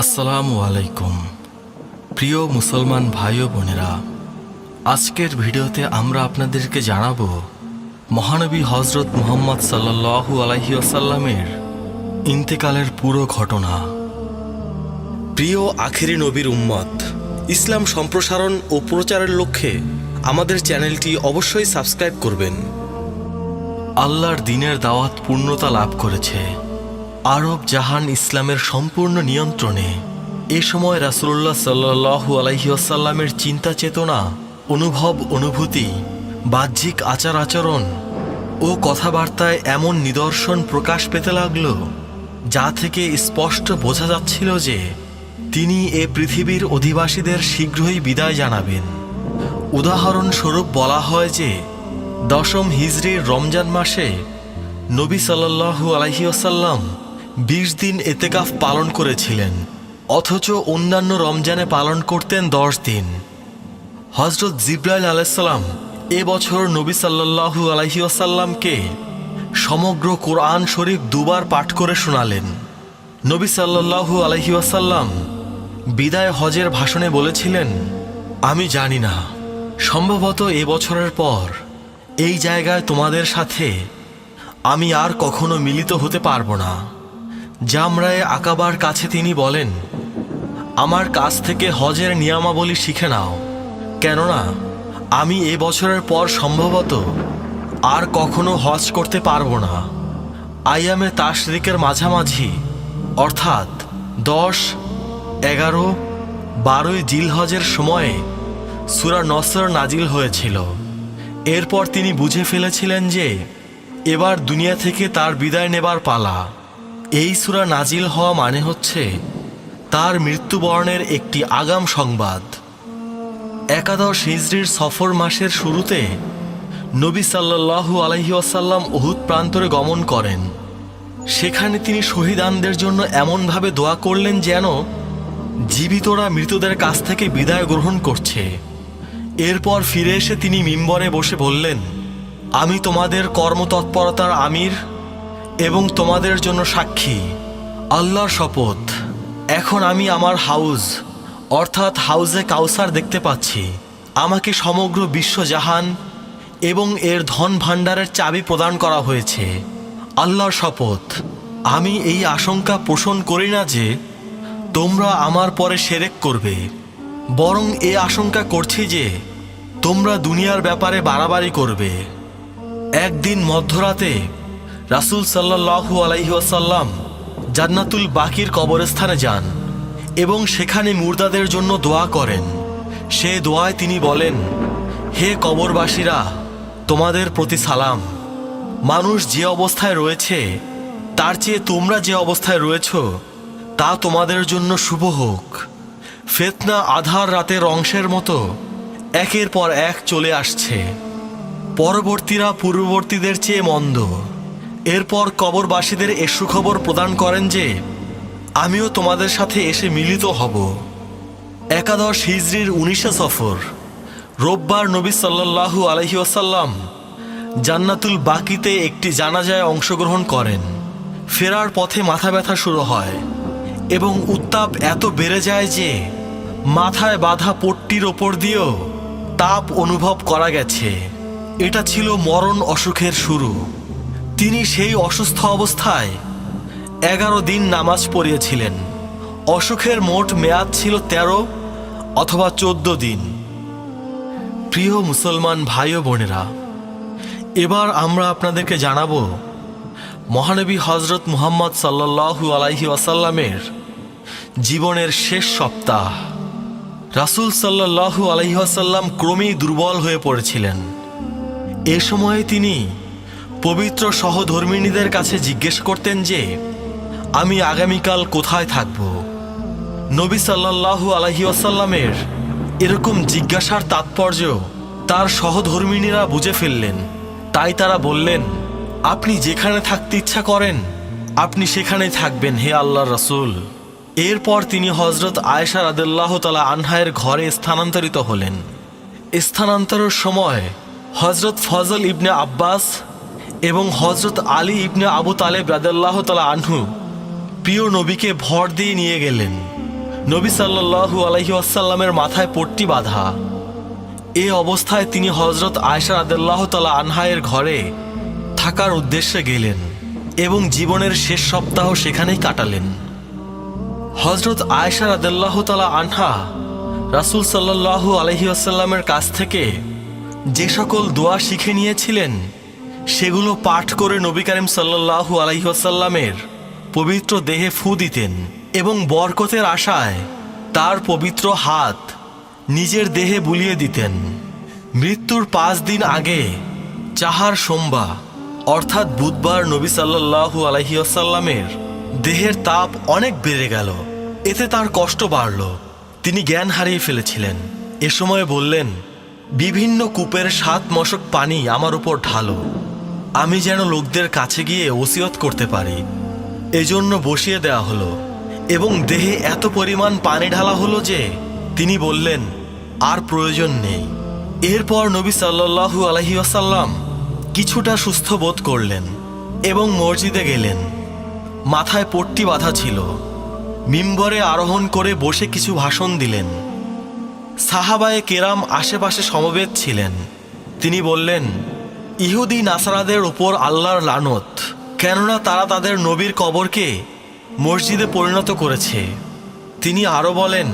আসসালামু আলাইকুম। প্রিয় মুসলমান ভাই ও বোনেরা, আজকের ভিডিওতে আমরা আপনাদেরকে জানাব, মহানবী হজরত মুহাম্মদ সাল্লাল্লাহু আলাইহি আসাল্লামের ইন্তেকালের পুরো ঘটনা। প্রিয় আখেরি নবীর উম্মত, ইসলাম সম্প্রসারণ ও প্রচারের লক্ষ্যে আমাদের চ্যানেলটি অবশ্যই সাবস্ক্রাইব করবেন। আল্লাহর দিনের দাওয়াত পূর্ণতা লাভ করেছে। আরব জাহান ইসলামের সম্পূর্ণ নিয়ন্ত্রণে। এ সময় রাসুল্লাহ সাল্লাহু আলহিউসাল্লামের চিন্তা চেতনা, অনুভব, অনুভূতি, বাহ্যিক আচার আচরণ ও কথাবার্তায় এমন নিদর্শন প্রকাশ পেতে লাগল, যা থেকে স্পষ্ট বোঝা যাচ্ছিল যে তিনি এ পৃথিবীর অধিবাসীদের শীঘ্রই বিদায় জানাবেন। উদাহরণস্বরূপ বলা হয় যে দশম হিজরির রমজান মাসে নবী সাল্লাল্লাহু আলহিউসাল্লাম বিশ দিন এতেকাফ পালন করেছিলেন, অথচ অন্যান্য রমজানে পালন করতেন দশ দিন। হজরত জিব্রাইল আলাইসাল্লাম এবছর নবী সাল্লাল্লাহু আলহিউসাল্লামকে সমগ্র কোরআন শরীফ দুবার পাঠ করে শোনালেন। নবী সাল্লাল্লাহু আলহিউসাল্লাম বিদায় হজের ভাষণে বলেছিলেন, আমি জানি না, সম্ভবত এবছরের পর এই জায়গায় তোমাদের সাথে আমি আর কখনো মিলিত হতে পারব না। জামরায়ে আকাবার কাছে তিনি বলেন, আমার কাছ থেকে হজের নিয়মাবলী শিখে নাও। কেননা, আমি এ বছরের পর সম্ভবত আর কখনো হজ করতে পারব না। আইয়ামে তাশরিকের মাঝামাঝি, অর্থাৎ দশ, এগারো, বারোই জিলহজের সময়ে সুরা নসর নাজিল হয়েছিল। এরপর তিনি বুঝে ফেলেছিলেন যে, এবার দুনিয়া থেকে তার বিদায় নেবার পালা। এই সুরা নাজিল হওয়া মানে হচ্ছে তার মৃত্যুবরণের একটি আগাম সংবাদ। একাদশ হিজড়ির সফর মাসের শুরুতে নবী সাল্লাল্লাহু আলহি আসাল্লাম অহুদ প্রান্তরে গমন করেন। সেখানে তিনি শহীদানদের জন্য এমনভাবে দোয়া করলেন যেন জীবিতরা মৃতদের কাছ থেকে বিদায় গ্রহণ করছে। এরপর ফিরে এসে তিনি মিম্বরে বসে বললেন, আমি তোমাদের কর্মতৎপরতার আমির এবং তোমাদের জন্য সাক্ষী। আল্লাহর শপথ। এখন আমি আমার হাউস অর্থাৎ হাউজে কাউসার দেখতে পাচ্ছি। আমাকে সমগ্র বিশ্বজাহান এবং এর ধন ভাণ্ডারের চাবি প্রদান করা হয়েছে। আল্লাহর শপথ। আমি এই আশঙ্কা পোষণ করি না যে তোমরা আমার পরে সেরেক করবে। বরং এ আশঙ্কা করছি যে তোমরা দুনিয়ার ব্যাপারে বাড়াবাড়ি করবে। একদিন মধ্যরাতে রাসূল সাল্লাল্লাহু আলাইহি ওয়াসাল্লাম জান্নাতুল বাকির কবরস্থানে যান এবং সেখানে মুর্দাদের জন্য দোয়া করেন। সে দোয়ায় তিনি বলেন, হে কবরবাসীরা, তোমাদের প্রতি সালাম। মানুষ যে অবস্থায় রয়েছে, তার চেয়ে তোমরা যে অবস্থায় রয়েছ, তা তোমাদের জন্য শুভ হোক। ফেতনা আধার রাতের অংশের মতো একের পর এক চলে আসছে। পরবর্তীরা পূর্ববর্তীদের চেয়ে মন্দ। এরপর কবরবাসীদের এ সুখবর প্রদান করেন যে, আমিও তোমাদের সাথে এসে মিলিত হব। একাদশ হিজড়ির উনিশে সফর, রোববার নবী সাল্লাল্লাহু আলহি ওসাল্লাম জান্নাতুল বাকিতে একটি জানাজায় অংশগ্রহণ করেন। ফেরার পথে মাথা ব্যথা শুরু হয় এবং উত্তাপ এত বেড়ে যায় যে, মাথায় বাঁধা পট্টির ওপর দিয়েও তাপ অনুভব করা গেছে। এটা ছিল মরণ অসুখের শুরু। তিনি সেই অসুস্থ অবস্থায় এগারো দিন নামাজ পড়িয়েছিলেন। অসুখের মোট মেয়াদ ছিল তেরো অথবা চোদ্দ দিন। প্রিয় মুসলমান ভাই ও বোনেরা, এবার আমরা আপনাদেরকে জানাব, মহানবী হজরত মুহাম্মদ সাল্লাল্লাহু আলাইহি ওয়াসাল্লামের জীবনের শেষ সপ্তাহ। রাসূল সাল্লাল্লাহু আলাইহি ওয়াসাল্লাম ক্রমেই দুর্বল হয়ে পড়েছিলেন। এ সময়ে তিনি পবিত্র সহধর্মিণীদের কাছে জিজ্ঞেস করতেন যে, আমি আগামীকাল কোথায় থাকব? নবী সাল্লাল্লাহু আলাইহি ওয়াসাল্লামের এরকম জিজ্ঞাসার তাৎপর্য তার সহধর্মিণীরা বুঝে ফেললেন। তাই তারা বললেন, আপনি যেখানে থাকতে ইচ্ছা করেন, আপনি সেখানে থাকবেন হে আল্লাহ রসুল। এরপর তিনি হজরত আয়েশা রাদেল্লাহ তালা আনহায়ের ঘরে স্থানান্তরিত হলেন। স্থানান্তরের সময় হজরত ফজল ইবনে আব্বাস এবং হজরত আলী ইবনে আবু তালেব রাদেল্লাহ তালা আনহু প্রিয় নবীকে ভর দিয়ে নিয়ে গেলেন। নবী সাল্লাল্লাহু আলহি আসাল্লামের মাথায় পট্টি বাঁধা। এ অবস্থায় তিনি হজরত আয়সা আদাল্লাহ তালা আনহায়ের ঘরে থাকার উদ্দেশ্যে গেলেন এবং জীবনের শেষ সপ্তাহ সেখানেই কাটালেন। হজরত আয়সা আদাল্লাহ তালা আনহা রাসুল সাল্লাল্লাহু আলহি আসাল্লামের কাছ থেকে যে সকল দোয়া শিখে নিয়েছিলেন সেগুলো পাঠ করে নবী করিম সাল্লাল্লাহু আলহি আসাল্লামের পবিত্র দেহে ফু দিতেন এবং বরকতের আশায় তার পবিত্র হাত নিজের দেহে বুলিয়ে দিতেন। মৃত্যুর পাঁচ দিন আগে চাহার সোমবা অর্থাৎ বুধবার নবী সাল্লাল্লাহু আলহিউসাল্লামের দেহের তাপ অনেক বেড়ে গেল। এতে তার কষ্ট বাড়ল। তিনি জ্ঞান হারিয়ে ফেলেছিলেন। এ সময় বললেন, বিভিন্ন কূপের সাত মশক পানি আমার উপর ঢালো। আমি যেন লোকদের কাছে গিয়ে ওসিয়ত করতে পারি। এজন্য বসিয়ে দেওয়া হলো এবং দেহে এত পরিমাণ পানি ঢালা হলো যে তিনি বললেন, আর প্রয়োজন নেই। এরপর নবী সাল্লাল্লাহু আলহি আসাল্লাম কিছুটা সুস্থ বোধ করলেন এবং মসজিদে গেলেন। মাথায় পট্টি বাঁধা ছিল। মিম্বরে আরোহণ করে বসে কিছু ভাষণ দিলেন। সাহাবায়ে কেরাম আশেপাশে সমবেত ছিলেন। তিনি বললেন ইহুদি নাসারাদের ওপর আল্লাহর লানত, কেননা তারা তাদের নবীর কবরকে মসজিদে পরিণত করেছে। তিনি আরও বলেন,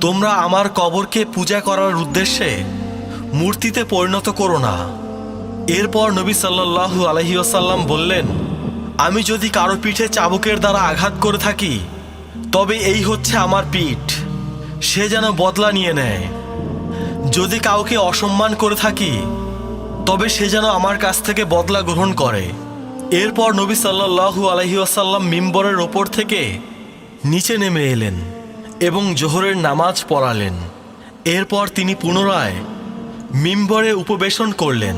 তোমরা আমার কবরকে পূজা করার উদ্দেশ্যে মূর্তিতে পরিণত করো না। এরপর নবী সাল্লাল্লাহু আলহিউসাল্লাম বললেন, আমি যদি কারও পিঠে চাবুকের দ্বারা আঘাত করে থাকি, তবে এই হচ্ছে আমার পিঠ। সে যেন বদলা নিয়ে নেয়। যদি কাউকে অসম্মান করে থাকি তবে সে যেন আমার কাছ থেকে বদলা গ্রহণ করে। এরপর নবী সাল্লাল্লাহু আলহিউসাল্লাম মিম্বরের ওপর থেকে নিচে নেমে এলেন এবং জোহরের নামাজ পড়ালেন। এরপর তিনি পুনরায় মিম্বরে উপবেশন করলেন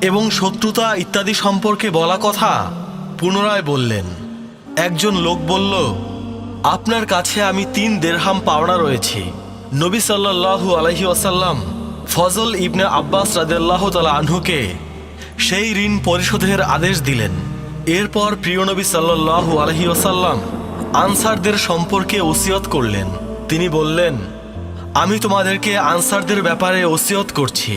এবং শত্রুতা ইত্যাদি সম্পর্কে বলা কথা পুনরায় বললেন। একজন লোক বলল, আপনার কাছে আমি তিন দেড়হাম পাওনা রয়েছি। নবী সাল্লাল্লাহু আলহি আসাল্লাম ফজল ইবনে আব্বাস রাদেল্লাহ তালা আনহুকে সেই ঋণ পরিশোধের আদেশ দিলেন। এরপর প্রিয় নবী সাল্লাল্লাহু আলহি আসাল্লাম আনসারদের সম্পর্কে ওসিয়ত করলেন। তিনি বললেন, আমি তোমাদেরকে আনসারদের ব্যাপারে ওসিয়ত করছি,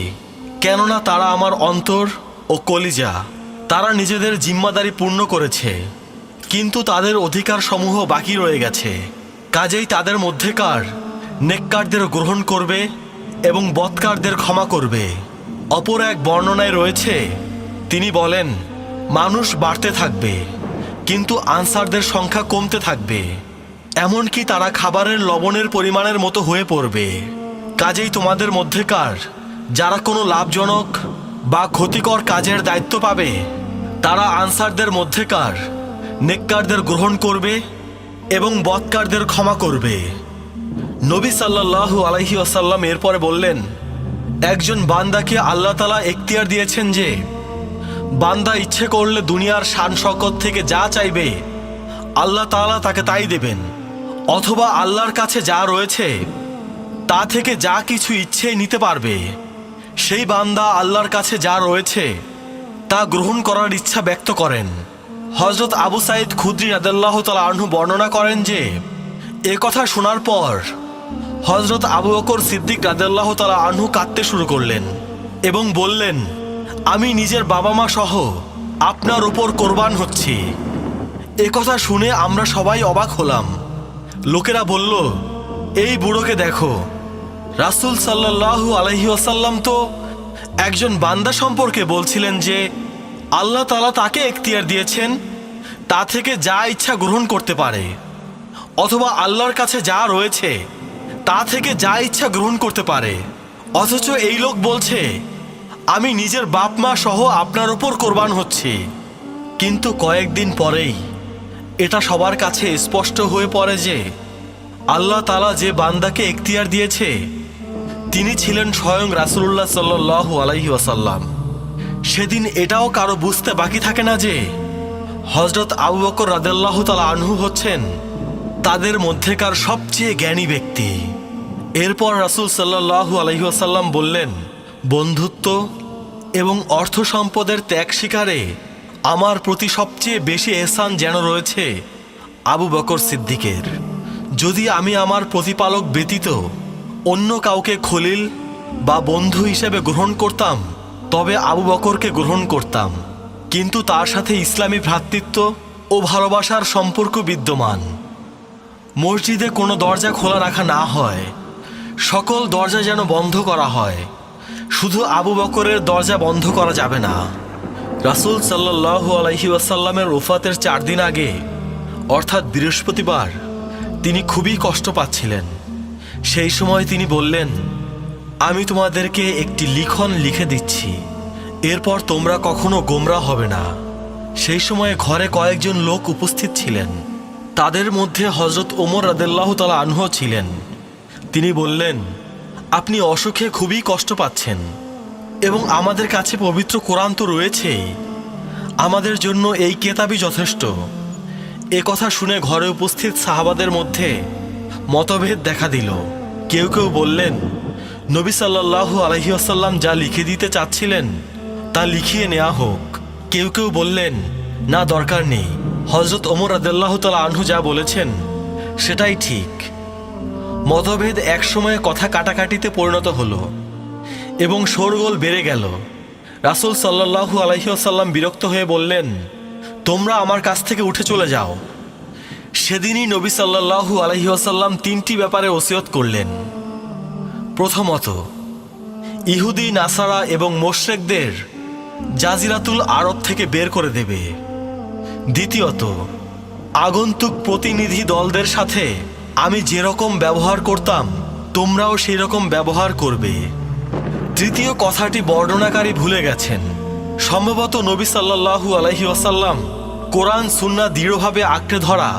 কেননা তারা আমার অন্তর ও কলিজা, তারা নিজেদের জিম্মাদারি পূর্ণ করেছে, কিন্তু তাদের অধিকার সমূহ বাকি রয়ে গেছে। কাজেই তাদের মধ্যেকার নেককারদের গ্রহণ করবে এবং বৎকারদের ক্ষমা করবে। অপর এক বর্ণনায় রয়েছে, তিনি বলেন, মানুষ বাড়তে থাকবে, কিন্তু আনসারদের সংখ্যা কমতে থাকবে। এমনকি তারা খাবারের লবণের পরিমাণের মতো হয়ে পড়বে। কাজেই তোমাদের মধ্যেকার যারা কোনো লাভজনক বা ক্ষতিকর কাজের দায়িত্ব পাবে, তারা আনসারদের মধ্যেকার নেককারদের গ্রহণ করবে এবং বৎকারদের ক্ষমা করবে। নবী সাল্লাল্লাহু আলাইহি আসাল্লাম এরপরে বললেন, একজন বান্দাকে আল্লাহ তালা এখতিয়ার দিয়েছেন যে, বান্দা ইচ্ছে করলে দুনিয়ার শান শকত থেকে যা চাইবে, আল্লাহ তাআলা তাকে তাই দেবেন। অথবা আল্লাহর কাছে যা রয়েছে, তা থেকে যা কিছু ইচ্ছে নিতে পারবে। সেই বান্দা আল্লাহর কাছে যা রয়েছে, তা গ্রহণ করার ইচ্ছা ব্যক্ত করেন। হজরত আবু সাইদ খুদ্রি রাদাল্লাহ তালা আহ্ন বর্ণনা করেন যে, এ কথা শোনার পর হজরত আবু বকর সিদ্দিক রাদাল্লাহ তালা আনহু কাঁদতে শুরু করলেন এবং বললেন, আমি নিজের বাবা মা সহ আপনার উপর কোরবান হচ্ছি। কথা শুনে আমরা সবাই অবাক হলাম। লোকেরা বলল, এই বুড়োকে দেখো। রাসুল সাল্লাল্লাহু আলহি আসাল্লাম তো একজন বান্দা সম্পর্কে বলছিলেন যে, আল্লাহ তালা তাকে এখতিয়ার দিয়েছেন, তা থেকে যা ইচ্ছা গ্রহণ করতে পারে। অথবা আল্লাহর কাছে যা রয়েছে তা থেকে যা ইচ্ছা গ্রহণ করতে পারে। অথচ এই লোক বলছে, আমি নিজের বাপ মা সহ আপনার ওপর কোরবান হচ্ছি। কিন্তু কয়েকদিন পরেই এটা সবার কাছে স্পষ্ট হয়ে পড়ে যে আল্লাহ তালা যে বান্দাকে এখতিয়ার দিয়েছে, তিনি ছিলেন স্বয়ং রাসুল্লাহ সাল্লাহ আলাইহি ওয়াসাল্লাম। সেদিন এটাও কারও বুঝতে বাকি থাকে না যে হজরত আবু বকর রাদেল্লাহ তালা আনহু হচ্ছেন তাদের মধ্যেকার সবচেয়ে জ্ঞানী ব্যক্তি। এরপর রাসুল সাল্লাহ আলহিহাসাল্লাম বললেন, বন্ধুত্ব এবং অর্থ সম্পদের ত্যাগ শিকারে আমার প্রতি সবচেয়ে বেশি এহসান যেন রয়েছে আবু বকর সিদ্দিকের। যদি আমি আমার প্রতিপালক ব্যতীত অন্য কাউকে খলিল বা বন্ধু হিসেবে গ্রহণ করতাম, তবে আবু বকরকে গ্রহণ করতাম। কিন্তু তার সাথে ইসলামী ভ্রাতৃত্ব ও ভালোবাসার সম্পর্ক বিদ্যমান। মসজিদে কোনো দরজা খোলা রাখা না হয় সকল দরজা যেন বন্ধ করা হয়। শুধু আবু বকরের দরজা বন্ধ করা যাবে না। রাসূল সাল্লাল্লাহু আলাইহি ওয়াসাল্লামের ওফাতের চার দিন আগে, অর্থাৎ বৃহস্পতিবার, তিনি খুবই কষ্ট পাচ্ছিলেন। সেই সময় তিনি বললেন, আমি তোমাদেরকে একটি লিখন লিখে দিচ্ছি। এরপর তোমরা কখনো গোমরা হবে না। সেই সময়ে ঘরে কয়েকজন লোক উপস্থিত ছিলেন। তাদের মধ্যে হজরত ওমর রাদেল্লাহ তালা আনহ ছিলেন। তিনি বললেন, আপনি অসুখে খুবই কষ্ট পাচ্ছেন এবং আমাদের কাছে পবিত্র কোরআন তো রয়েছেই আমাদের জন্য এই কেতাবই যথেষ্ট। এ কথা শুনে ঘরে উপস্থিত সাহাবাদের মধ্যে মতভেদ দেখা দিল। কেউ কেউ বললেন, নবী সাল্লাল্লাহু আলহিহাসাল্লাম যা লিখে দিতে চাচ্ছিলেন, তা লিখিয়ে নেওয়া হোক। কেউ কেউ বললেন, না, দরকার নেই। হজরত ওমর আদাল্লাহ তালা আনহু যা বলেছেন, সেটাই ঠিক। মতভেদ একসময় কথা কাটাকাটিতে পরিণত হলো এবং শোরগোল বেড়ে গেল। রাসূল সাল্লাল্লাহু আলহিহাসাল্লাম বিরক্ত হয়ে বললেন, তোমরা আমার কাছ থেকে উঠে চলে যাও। সেদিনই নবী সাল্লাল্লাহু আলহিহাসাল্লাম তিনটি ব্যাপারে ওসিয়ত করলেন। প্রথমত, ইহুদি, নাসারা এবং মোশরেকদের জাজিরাতুল আরব থেকে বের করে দেবে। দ্বিতীয়ত, আগন্তুক প্রতিনিধি দলদের সাথে আমি যেরকম ব্যবহার করতাম, তোমরাও সেই রকম ব্যবহার করবে। তৃতীয় কথাটি বর্ণনাকারী ভুলে গেছেন। সম্ভবত নবী সাল্লাল্লাহু আলহি ওয়াসাল্লাম কোরআন, সুন্না দৃঢ়ভাবে আঁকড়ে ধরা,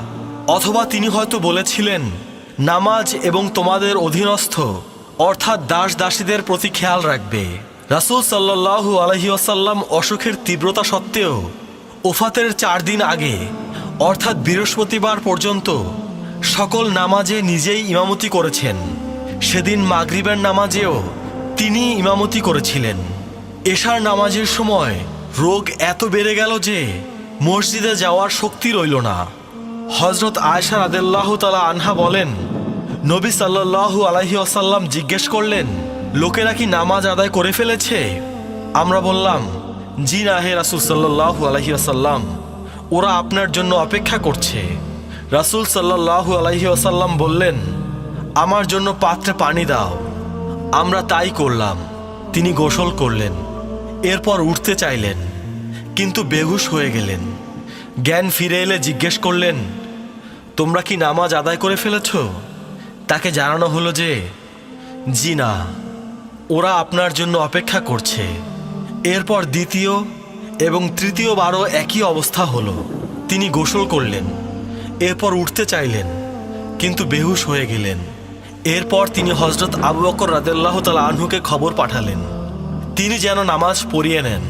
অথবা তিনি হয়তো বলেছিলেন, নামাজ এবং তোমাদের অধীনস্থ, অর্থাৎ দাস দাসীদের প্রতি খেয়াল রাখবে। রাসূল সাল্লাল্লাহু আলহি আসাল্লাম অসুখের তীব্রতা সত্ত্বেও ওফাতের চার দিন আগে, অর্থাৎ বৃহস্পতিবার পর্যন্ত সকল নামাজে নিজেই ইমামতি করেছেন। সেদিন মাগরিবের নামাজেও তিনি ইমামতি করেছিলেন। এশার নামাজের সময় রোগ এত বেড়ে গেল যে মসজিদে যাওয়ার শক্তি রইল না। হজরত আয়সা রাদেল্লাহ তালা আনহা বলেন, নবী সাল্লাল্লাহু আলাইহি আসাল্লাম জিজ্ঞেস করলেন, লোকেরা কি নামাজ আদায় করে ফেলেছে? আমরা বললাম, জি না হে রাসুল সাল্লাল্লাহু আলাইহি আসাল্লাম ওরা আপনার জন্য অপেক্ষা করছে। রাসূল সাল্লাল্লাহু আলাইহি আসাল্লাম বললেন, আমার জন্য পাত্রে পানি দাও। আমরা তাই করলাম। তিনি গোসল করলেন। এরপর উঠতে চাইলেন, কিন্তু বেহুশ হয়ে গেলেন। জ্ঞান ফিরে এলে জিজ্ঞেস করলেন, তোমরা কি নামাজ আদায় করে ফেলেছ? তাকে জানানো হলো যে, জি না, ওরা আপনার জন্য অপেক্ষা করছে। এরপর দ্বিতীয় এবং তৃতীয়বারও একই অবস্থা হলো। তিনি গোসল করলেন। এরপর উঠতে চাইলেন, কিন্তু বেহুশ হয়ে গেলেন। এরপর তিনি হজরত আবু বকর রাদেল্লাহ তালা আনহুকে খবর পাঠালেন। তিনি যেন নামাজ পড়িয়ে নেন।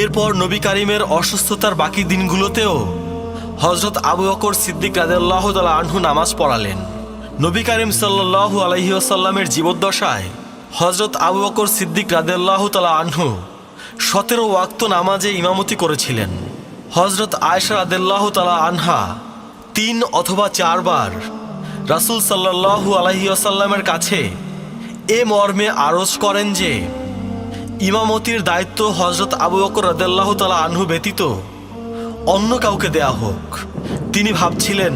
এরপর নবী কারিমের অসুস্থতার বাকি দিনগুলোতেও হজরত আবু বকর সিদ্দিক রাদেল্লাহ তালা আনহু নামাজ পড়ালেন। নবী কারিম সাল্লাল্লাহু আলহি আসাল্লামের জীবদ্দশায় হজরত আবু বকর সিদ্দিক রাদেল্লাহ তালা আনহু সতেরো ওয়াক্ত নামাজে ইমামতি করেছিলেন। হজরত আয়সা রাদেল্লাহ তালা আনহা তিন অথবা চারবার রাসূল সাল্লাল্লাহু আলাইহি আসাল্লামের কাছে এ মর্মে আরজ করেন যে, ইমামতির দায়িত্ব হজরত আবু বকর রাদিয়াল্লাহু তাআলা আনহু ব্যতীত অন্য কাউকে দেয়া হোক। তিনি ভাবছিলেন,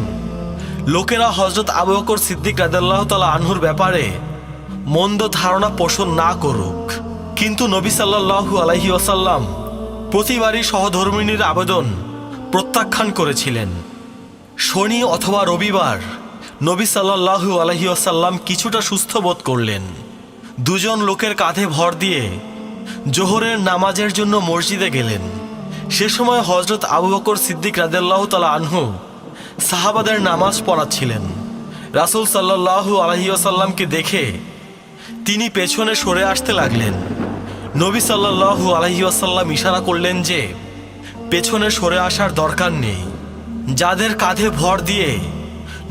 লোকেরা হজরত আবু বকর সিদ্দিক রাদিয়াল্লাহু তাআলা আনহুর ব্যাপারে মন্দ ধারণা পোষণ না করুক। কিন্তু নবী সাল্লাল্লাহু আলাইহি ওয়াসাল্লাম প্রতিবারই সহধর্মিনীর আবেদন প্রত্যাখ্যান করেছিলেন। শনি অথবা রবিবার নবী সাল্লাল্লাহু আলহি আসাল্লাম কিছুটা সুস্থ বোধ করলেন। দুজন লোকের কাঁধে ভর দিয়ে জোহরের নামাজের জন্য মসজিদে গেলেন। সে সময় হজরত আবু বকর সিদ্দিক রাদেল্লাহ তালা আনহু সাহাবাদের নামাজ পড়াচ্ছিলেন। রাসূল সাল্লাল্লাহু আলহি আসাল্লামকে দেখে তিনি পেছনে সরে আসতে লাগলেন। নবী সাল্লাল্লাহু আলহি আসাল্লাম ইশারা করলেন যে, পেছনে সরে আসার দরকার নেই। যাদের কাঁধে ভর দিয়ে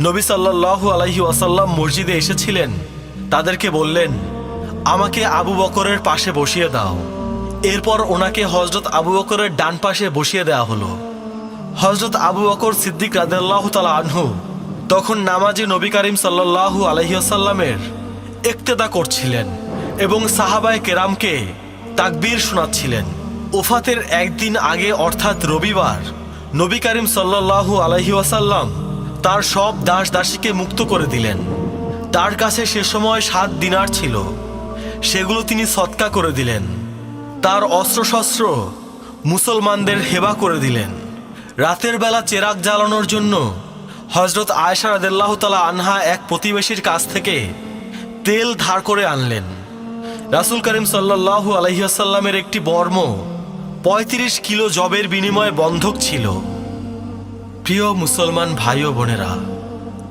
নবী সাল্লাল্লাহু আলাইহি ওয়াসাল্লাম মসজিদে এসেছিলেন, তাদেরকে বললেন, আমাকে আবু বকরের পাশে বসিয়ে দাও। এরপর ওনাকে হজরত আবু বকরের ডান পাশে বসিয়ে দেওয়া হলো। হজরত আবু বকর সিদ্দিক রাদেল্লাহ তালা আনহু তখন নামাজি নবী করিম সাল্লাল্লাহু আলহিহাসাল্লামের একতেদা করছিলেন এবং সাহাবায় কেরামকে তাকবীর শোনাচ্ছিলেন। ওফাতের একদিন আগে, অর্থাৎ রবিবার নবী করিম সাল্লাল্লাহু আলহি ওয়াসাল্লাম তার সব দাস দাসীকে মুক্ত করে দিলেন। তার কাছে সে সময় সাত দিনার ছিল। সেগুলো তিনি সৎকা করে দিলেন। তার অস্ত্রশস্ত্র মুসলমানদের হেবা করে দিলেন। রাতের বেলা চেরাক জ্বালানোর জন্য হজরত আয়সা রাদেল্লাহ তালা আনহা এক প্রতিবেশীর কাছ থেকে তেল ধার করে আনলেন। রাসুল করিম সাল্লাল্লাহু আলহিহাসাল্লামের একটি বর্ম পঁয়ত্রিশ কিলো জবের বিনিময়ে বন্ধক ছিল। প্রিয় মুসলমান ভাই ও বোনেরা,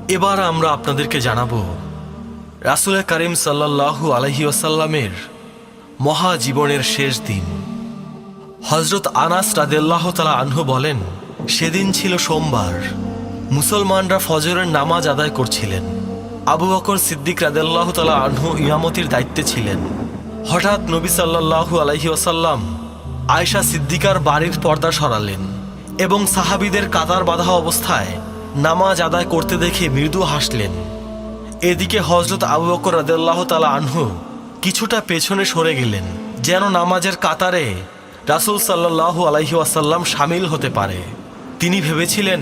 এবার আমরা আপনাদেরকে জানাব, রাসুল করিম সাল্লাল্লাহু আলহি আসাল্লামের মহাজীবনের শেষ দিন। হজরত আনাস রাদেল্লাহ তালা আনহু বলেন, সেদিন ছিল সোমবার। মুসলমানরা ফজরের নামাজ আদায় করছিলেন। আবু বকর সিদ্দিক রাদেল্লাহ তালা আনহু ইমামতির দায়িত্বে ছিলেন। হঠাৎ নবী সাল্লাল্লাহু আলহি আসাল্লাম আয়সা সিদ্দিকার বাড়ির পর্দা সরালেন এবং সাহাবিদের কাতার বাঁধা অবস্থায় নামাজ আদায় করতে দেখে মৃদু হাসলেন। এদিকে হজরত আবু বকর রাদেল্লাহ তালা আনহু কিছুটা পেছনে সরে গেলেন, যেন নামাজের কাতারে রাসুল সাল্লাহু আলাইহি আসাল্লাম সামিল হতে পারে। তিনি ভেবেছিলেন,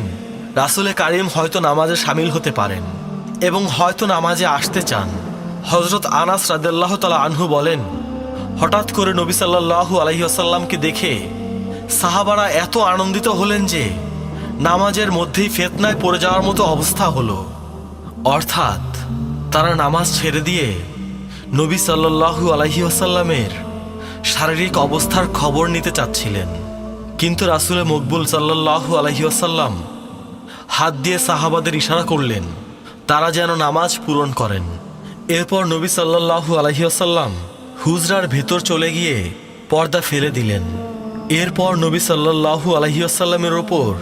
রাসুলে কারিম হয়তো নামাজে সামিল হতে পারেন এবং হয়তো নামাজে আসতে চান। হজরত আনাস রাদেল্লাহ তালা আনহু বলেন হঠাৎ করে নবী সাল্লাহু আলাইহি আসাল্লামকে দেখে সাহাবারা এত আনন্দিত হলেন যে নামাজের মধ্যেই ফেতনায় পড়ে যাওয়ার মতো অবস্থা হলো। অর্থাৎ তারা নামাজ ছেড়ে দিয়ে নবী সাল্লাল্লাহু আলাইহি আসাল্লামের শারীরিক অবস্থার খবর নিতে চাচ্ছিলেন। কিন্তু রাসুলে মকবুল সাল্লাল্লাহু আলাইহি আসাল্লাম হাত দিয়ে সাহাবাদের ইশারা করলেন, তারা যেন নামাজ পূরণ করেন। এরপর নবী সাল্লাল্লাহু আলাইহি আসাল্লাম হুজরার ভেতর চলে গিয়ে পর্দা ফেলে দিলেন। এরপর নবী সাল্লাল্লাহু আলাইহি আসাল্লামের ওপর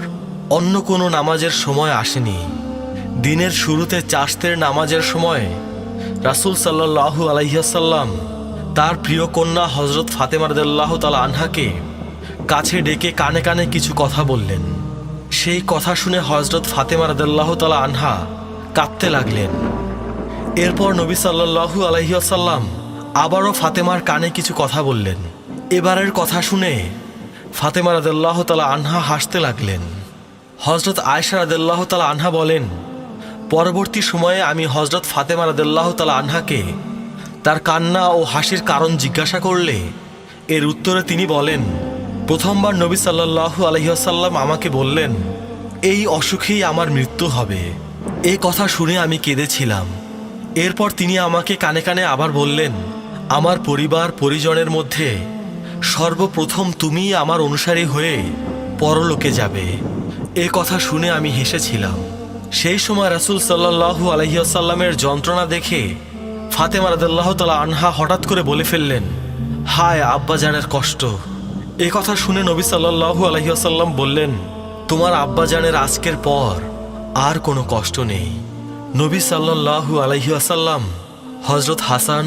অন্য কোনো নামাজের সময় আসেনি। দিনের শুরুতে চাষতের নামাজের সময় রাসুল সাল্লাহু আলাইসাল্লাম তার প্রিয় কন্যা হজরত ফাতেমা রদাল্লাহ তালা আনহাকে কাছে ডেকে কানে কানে কিছু কথা বললেন। সেই কথা শুনে হজরত ফাতেমা রদাল্লাহ তালা আনহা কাঁদতে লাগলেন। এরপর নবী সাল্লাহু আলাইসাল্লাম আবারও ফাতেমার কানে কিছু কথা বললেন। এবারের কথা শুনে ফাতেমা রদাল্লাহ তালা আনহা হাসতে লাগলেন। হজরত আয়সা রাদেল্লাহ তালা আনহা বলেন, পরবর্তী সময়ে আমি হজরত ফাতেমা রাদেল্লাহ তালা আনহাকে তার কান্না ও হাসির কারণ জিজ্ঞাসা করলে এর উত্তরে তিনি বলেন, প্রথমবার নবী সাল্লাহু আলহিহাসাল্লাম আমাকে বললেন, এই অসুখেই আমার মৃত্যু হবে। এই কথা শুনে আমি কেঁদেছিলাম। এরপর তিনি আমাকে কানে কানে আবার বললেন আমার পরিবার পরিজনের মধ্যে সর্বপ্রথম তুমিই আমার অনুসারী হয়ে পরলোকে যাবে। এ কথা শুনে আমি হেসেছিলাম। সেই সময় রাসুল সাল্লাহু আলহিয়াসাল্লামের যন্ত্রণা দেখে ফাতেমা রাদাল্লাহ তালা আনহা হঠাৎ করে বলে ফেললেন, হায় আব্বাজানের কষ্ট। এ কথা শুনে নবী সাল্লাহু আলহিয়াসাল্লাম বললেন, তোমার আব্বাজানের আজকের পর আর কোনো কষ্ট নেই। নবী সাল্লাহু আলহিয়াসাল্লাম হজরত হাসান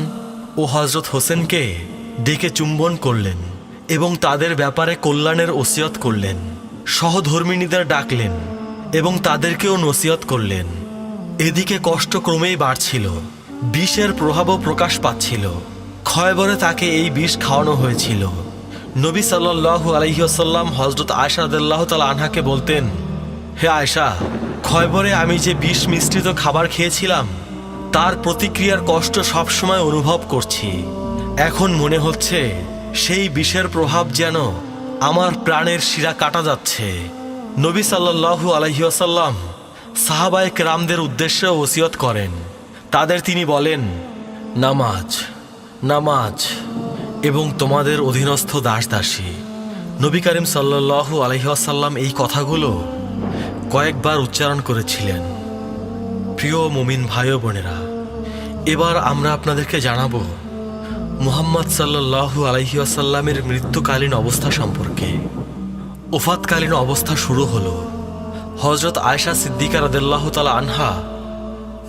ও হজরত হোসেনকে ডেকে চুম্বন করলেন এবং তাদের ব্যাপারে কল্যাণের ওসিয়ত করলেন। সহধর্মিনীদের ডাকলেন এবং তাদেরকেও নসিহত করলেন। এদিকে কষ্ট ক্রমেই বাড়ছিল, বিষের প্রভাবও প্রকাশ পাচ্ছিল। ক্ষয়বরে তাকে এই বিষ খাওয়ানো হয়েছিল। নবী সাল্লাহু আলহিহাসাল্লাম হজরত আয়সাদুল্লাহ তাল আনহাকে বলতেন, হে আয়সা ক্ষয়বরে আমি যে বিষ মিশ্রিত খাবার খেয়েছিলাম তার প্রতিক্রিয়ার কষ্ট সবসময় অনুভব করছি। এখন মনে হচ্ছে সেই বিষের প্রভাব যেন আমার প্রাণের শিরা কাটা যাচ্ছে। নবী সাল্লাহু আলহিউসাল্লাম সাহাবায়ক রামদের উদ্দেশ্যে ওসিয়ত করেন। তাদের তিনি বলেন, নামাজ নামাজ এবং তোমাদের অধীনস্থ দাস দাসী নবী করিম সাল্লাহু আলহিহাসাল্লাম এই কথাগুলো কয়েকবার উচ্চারণ করেছিলেন। প্রিয় মুমিন ভাই বোনেরা এবার আমরা আপনাদেরকে জানাব, মুহাম্মদ সাল্লাহু আলহিউসাল্লামের মৃত্যুকালীন অবস্থা সম্পর্কে। ওফাতকালীন অবস্থা শুরু হলো। হজরত আয়সা সিদ্দিকা রদাল্লাহ তালা আনহা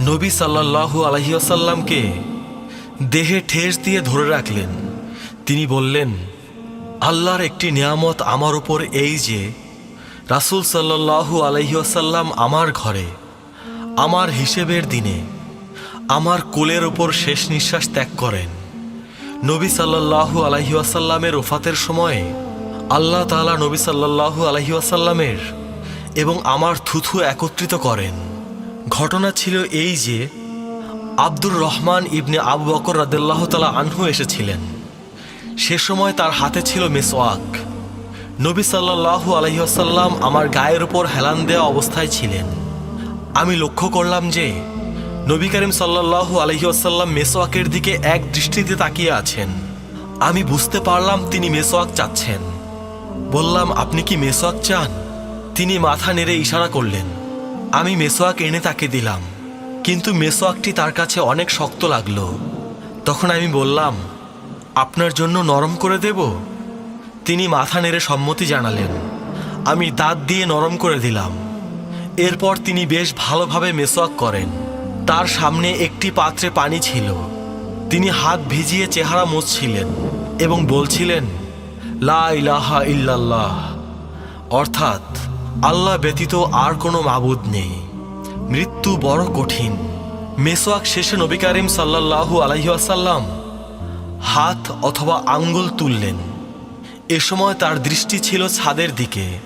নবী সাল্লাহু আলহিউসাল্লামকে দেহে ঠেস দিয়ে ধরে রাখলেন। তিনি বললেন, আল্লাহর একটি নিয়ামত আমার উপর এই যে, রাসুল সাল্লাহু আলহিউসাল্লাম আমার ঘরে, আমার হিসেবের দিনে আমার কোলের ওপর শেষ নিঃশ্বাস ত্যাগ করেন। নবী সাল্লাল্লাহু আলহি আসাল্লামের ওফাতের সময়ে আল্লাহ তাআলা নবী সাল্লাল্লাহু আলহি আসাল্লামের এবং আমার থুথু একত্রিত করেন। ঘটনা ছিল এই যে আব্দুর রহমান ইবনে আবু বকর রাদেল্লাহ তালা আনহু এসেছিলেন। সে সময় তার হাতে ছিল মেসওয়াক। নবী সাল্লাল্লাহু আলহিহাসাল্লাম আমার গায়ের ওপর হেলান দেওয়া অবস্থায় ছিলেন। আমি লক্ষ্য করলাম যে নবী করিম সাল্লাল্লাহু আলহিহাসাল্লাম মেসোয়াকের দিকে এক দৃষ্টিতে তাকিয়ে আছেন। আমি বুঝতে পারলাম তিনি মেসোয়াক চাচ্ছেন। বললাম, আপনি কি মেসোয়াক চান? তিনি মাথা নেড়ে ইশারা করলেন। আমি মেসোয়াক এনে তাকে দিলাম। কিন্তু মেসোয়াকটি তার কাছে অনেক শক্ত লাগল। তখন আমি বললাম, আপনার জন্য নরম করে দেব? তিনি মাথা নেড়ে সম্মতি জানালেন। আমি দাঁত দিয়ে নরম করে দিলাম। এরপর তিনি বেশ ভালোভাবে মেসোয়াক করেন। তার সামনে একটি পাত্রে পানি ছিল। তিনি হাত ভিজিয়ে চেহারা মুছছিলেন এবং বলছিলেন, লা ইলাহা ইল্লাল্লাহ। অর্থাৎ, আল্লাহ ব্যতীত আর কোনো মাবুদ নেই। মৃত্যু বড় কঠিন। মেসোয়াক শেষে নবী করিম সাল্লাল্লাহু আলহিহাসাল্লাম হাত অথবা আঙ্গুল তুললেন। এ সময় তার দৃষ্টি ছিল ছাদের দিকে।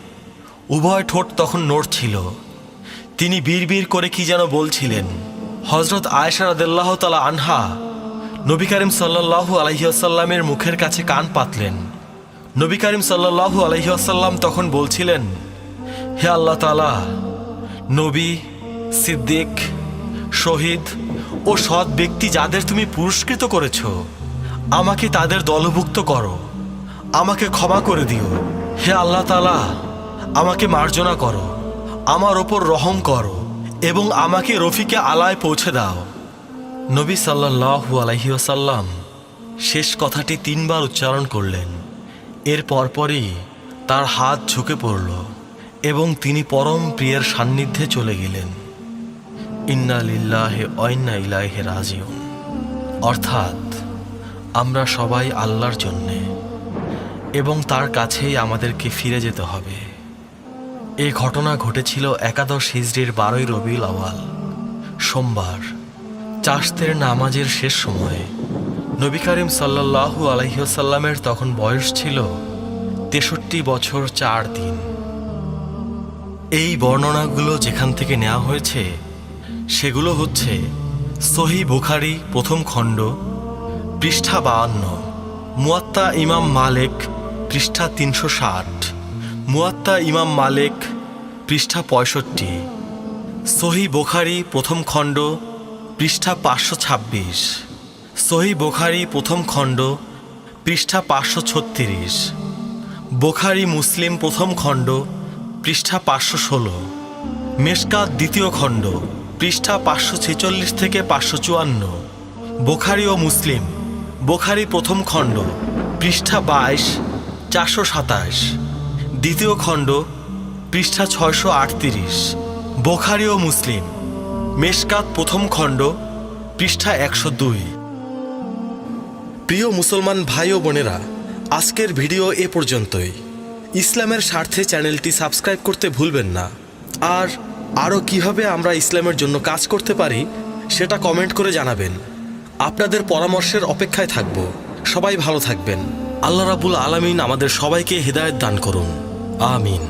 উভয় ঠোঁট তখন নড়ছিল। তিনি বিড়বিড় করে কি যেন বলছিলেন হজরত আয়েশা রাদেল্লাহ তালা আনহা নবী করিম সাল্লাল্লাহু আলহিহাসাল্লামের মুখের কাছে কান পাতলেন। নবী করিম সাল্লাল্লাহু আলহিহাসাল্লাম তখন বলছিলেন, হে আল্লাহ তালা নবী, সিদ্দিক, শহীদ ও সৎ ব্যক্তি যাদের তুমি পুরস্কৃত করেছ, আমাকে তাদের দলভুক্ত করো। আমাকে ক্ষমা করে দিও। হে আল্লাহ তালা আমাকে মার্জনা করো। আমার ওপর রহম করো। এবং আমাকে রফিকে আলায় পৌঁছে দাও। নবী সাল্লাহু আলহিউসাল্লাম শেষ কথাটি তিনবার উচ্চারণ করলেন। এর পরপরই তার হাত ঝুঁকে পড়ল এবং তিনি পরম প্রিয়ের সান্নিধ্যে চলে গেলেন। ইন্না লিল্লাহে অইন্না ইলাহে রাজিউন। অর্থাৎ আমরা সবাই আল্লাহর জন্যে এবং তার কাছেই আমাদেরকে ফিরে যেতে হবে। এ ঘটনা ঘটেছিল একাদশ হিজড়ির বারোই রবিউল আওয়াল সোমবার চাষতের নামাজের শেষ সময়ে। নবী করিম সাল্লাল্লাহু আলহিহসাল্লামের তখন বয়স ছিল তেষট্টি বছর চার দিন। এই বর্ণনাগুলো যেখান থেকে নেওয়া হয়েছে, সেগুলো হচ্ছে সহি বুখারি প্রথম খণ্ড, পৃষ্ঠা বাহান্ন মুয়াত্তা ইমাম মালেক, পৃষ্ঠা তিনশো ষাট। মুয়াত্তা ইমাম মালেক, পৃষ্ঠা পঁয়ষট্টি। সহি বোখারি প্রথম খণ্ড, পৃষ্ঠা পাঁচশো ছাব্বিশ। সহি বোখারি প্রথম খণ্ড, পৃষ্ঠা পাঁচশো ছত্রিশ। বোখারি মুসলিম প্রথম খণ্ড, পৃষ্ঠা পাঁচশো ষোলো। মেশকাত দ্বিতীয় খণ্ড, পৃষ্ঠা পাঁচশো ছেচল্লিশ থেকে পাঁচশো চুয়ান্ন। বোখারি ও মুসলিম, বোখারি প্রথম খণ্ড, পৃষ্ঠা বাইশ, চারশো সাতাশ। দ্বিতীয় খণ্ড, পৃষ্ঠা ছয়শো আটত্রিশ, বোখারি ও মুসলিম, মেশকাত প্রথম খণ্ড, পৃষ্ঠা একশো দুই। প্রিয় মুসলমান ভাই ও বোনেরা, আজকের ভিডিও এ পর্যন্তই। ইসলামের স্বার্থে চ্যানেলটি সাবস্ক্রাইব করতে ভুলবেন না। আর আরও কীভাবে আমরা ইসলামের জন্য কাজ করতে পারি, সেটা কমেন্ট করে জানাবেন। আপনাদের পরামর্শের অপেক্ষায় থাকব। সবাই ভালো থাকবেন। আল্লাহ রাবুল আলামিন আমাদের সবাইকে হৃদায়ত দান করুন। ആമീൻ